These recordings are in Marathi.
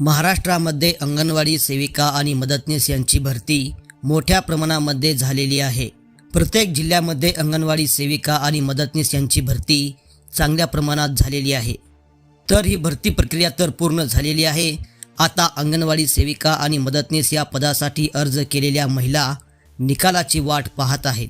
महाराष्ट्रामध्ये अंगणवाडी सेविका आणि मदतनीस यांची भरती मोठ्या प्रमाणामध्ये झालेली आहे. प्रत्येक जिल्ह्यामध्ये अंगणवाडी सेविका आणि मदतनीस यांची भरती चांगल्या प्रमाणात झालेली आहे. तर ही भरती प्रक्रिया तर पूर्ण झालेली आहे. आता अंगणवाडी सेविका आणि मदतनीस या पदासाठी अर्ज केलेल्या महिला निकालाची वाट पाहत आहेत.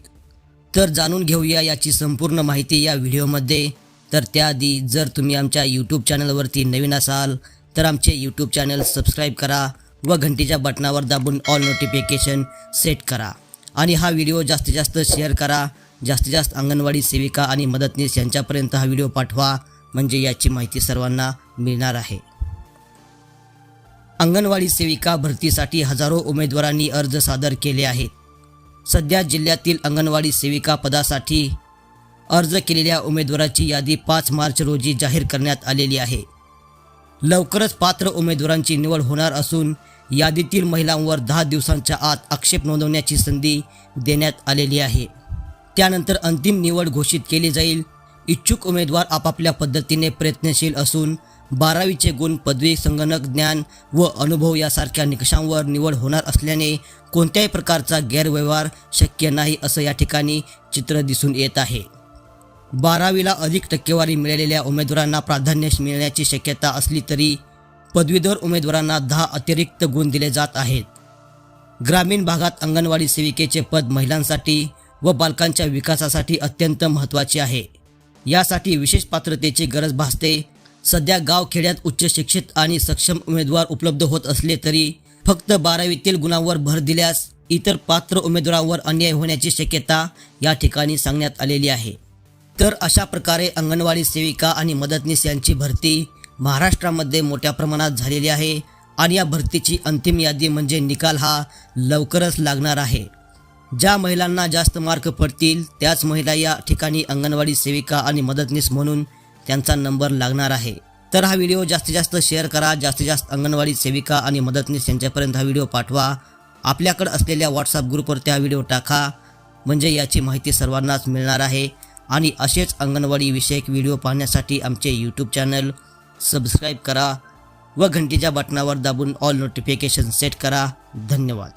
तर जाणून घेऊया याची संपूर्ण माहिती या व्हिडिओमध्ये. तर त्याआधी जर तुम्ही आमच्या यूट्यूब चॅनलवरती नवीन असाल तर आमचे यूट्यूब चॅनल सबस्क्राईब करा व घंटीच्या बटनावर दाबून ऑल नोटिफिकेशन सेट करा. आणि हा व्हिडिओ जास्तीत जास्त शेअर करा. जास्तीत जास्त अंगणवाडी सेविका आणि मदतनीस यांच्यापर्यंत हा व्हिडिओ पाठवा. म्हणजे याची माहिती सर्वांना मिळणार आहे. अंगणवाडी सेविका भरतीसाठी हजारो उमेदवारांनी अर्ज सादर केले आहेत. सध्या जिल्ह्यातील अंगणवाडी सेविका पदासाठी अर्ज केलेल्या उमेदवाराची यादी पाच मार्च रोजी जाहीर करण्यात आलेली आहे. लवकरच पात्र उमेदवारांची निवड होणार असून यादीतील महिलांवर दहा दिवसांच्या आत आक्षेप नोंदवण्याची संधी देण्यात आलेली आहे. त्यानंतर अंतिम निवड घोषित केली जाईल. इच्छुक उमेदवार आपापल्या पद्धतीने प्रयत्नशील असून बारावीचे गुण पदवी संगणक ज्ञान व अनुभव यासारख्या निकषांवर निवड होणार असल्याने कोणत्याही प्रकारचा गैरव्यवहार शक्य नाही असं या ठिकाणी चित्र दिसून येत आहे. बारावीला अधिक टक्केवारी मिळालेल्या उमेदवारांना प्राधान्य मिळण्याची शक्यता असली तरी पदवीधर उमेदवारांना दहा अतिरिक्त गुण दिले जात आहेत. ग्रामीण भागात अंगणवाडी सेविकेचे पद महिलांसाठी व बालकांच्या विकासासाठी अत्यंत महत्त्वाचे आहे. यासाठी विशेष पात्रतेची गरज भासते. सध्या गाव खेड्यात उच्च शिक्षित आणि सक्षम उमेदवार उपलब्ध होत असले तरी फक्त बारावीतील गुणांवर भर दिल्यास इतर पात्र उमेदवारांवर अन्याय होण्याची शक्यता या ठिकाणी सांगण्यात आलेली आहे. तर अशा प्रकारे अंगणवाडी सेविका आणि मदतनीस यांची भरती महाराष्ट्रामध्ये मोठ्या प्रमाणात झालेली आहे आणि या भरतीची अंतिम यादी म्हणजे निकाल हा लवकरच लागणार आहे. ज्या महिलांना जास्त मार्क पडतील त्याच महिला या ठिकाणी अंगणवाडी सेविका आणि मदतनीस म्हणून त्यांचा नंबर लागणार आहे. तर हा व्हिडिओ जास्तीत जास्त शेअर करा जास्तीत जास्त अंगणवाडी सेविका आणि मदतनीस यांच्यापर्यंत हा व्हिडिओ पाठवा. आपल्याकडं असलेल्या व्हॉट्सअप ग्रुपवर त्या व्हिडिओ टाका म्हणजे याची माहिती सर्वांनाच मिळणार आहे. आणि असेच अंगणवाडी विषयक व्हिडिओ पाहण्यासाठी आमचे यूट्यूब चॅनल सबस्क्राईब करा व घंटीच्या बटनावर दाबून ऑल नोटिफिकेशन सेट करा. धन्यवाद.